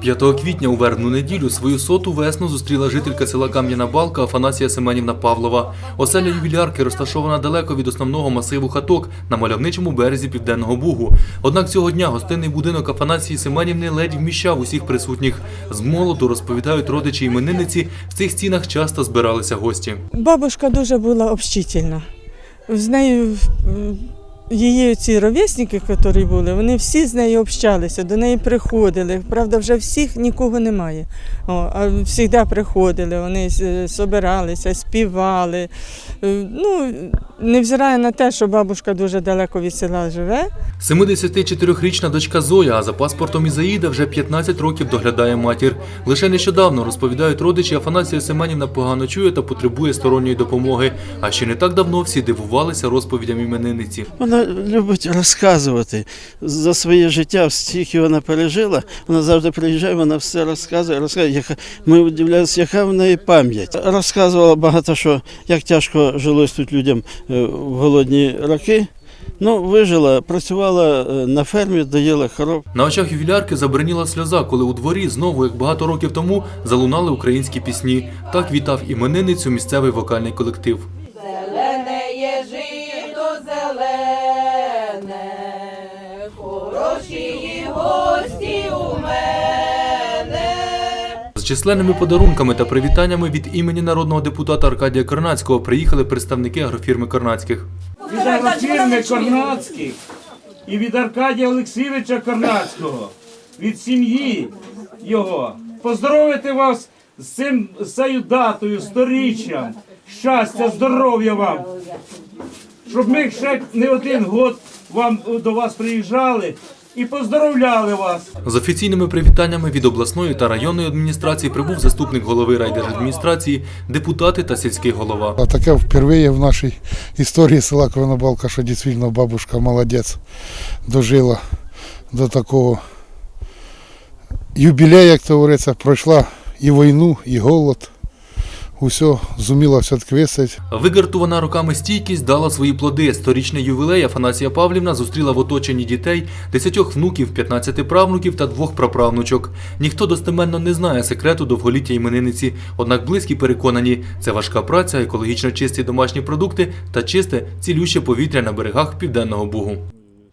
5 квітня у вербну неділю свою соту весну зустріла жителька села Кам'яна Балка Афанасія Семенівна Павлова. Оселя ювілярки розташована далеко від основного масиву хаток на мальовничому березі Південного Бугу. Однак цього дня гостинний будинок Афанасії Семенівни ледь вміщав усіх присутніх. З молоду розповідають родичі іменинниці, в цих стінах часто збиралися гості. Бабушка дуже була общительна. З нею її ці ровесники, які були, вони всі з нею общалися, до неї приходили. Правда, вже всіх нікого немає. О, а завжди приходили, вони е, собиралися, співали. Е, Ну, невзирає на те, що бабушка дуже далеко від села живе, 74-річна дочка Зоя, а за паспортом Ізаїда вже 15 років доглядає матір. Лише нещодавно розповідають родичі, Афанасія Семенівна погано чує та потребує сторонньої допомоги. А ще не так давно всі дивувалися розповідям іменинниці. Вона любить розказувати за своє життя, стільки вона пережила. Вона завжди приїжджає, вона все розказує, розказує. Яка, ми удивляємося, яка в неї пам'ять. Розказувала багато що, як тяжко жилось тут людям е, в голодні роки. Ну, вижила, працювала е, на фермі, доїла коров. На очах ювілярки забриніла сльоза, коли у дворі знову, як багато років тому, залунали українські пісні. Так вітав іменинницю місцевий вокальний колектив. Хороші гості у мене. З численними подарунками та привітаннями від імені народного депутата Аркадія Корнацького приїхали представники агрофірми Корнацьких. від агрофірми Корнацьких і від Аркадія Олексійовича Корнацького, від сім'ї його. Поздоровити вас з цим з цією датою, сторіччям, щастя, здоров'я вам. Щоб ми ще не один год вам до вас приїжджали і поздоровляли вас. З офіційними привітаннями від обласної та районної адміністрації прибув заступник голови райдержадміністрації, депутати та сільський голова. А таке вперше в нашій історії села Ковинобалка, що дійсно бабушка молодець дожила до такого юбілею, як то говориться, пройшла і війну, і голод. Усе зуміла все-таки висити. Вигартувана роками стійкість дала свої плоди. Сторічний ювілей Афанасія Павлівна зустріла в оточенні дітей, десятьох внуків, 15 правнуків та двох праправнучок. Ніхто достеменно не знає секрету довголіття іменинниці, однак близькі переконані, це важка праця, екологічно чисті домашні продукти та чисте, цілюще повітря на берегах Південного Бугу.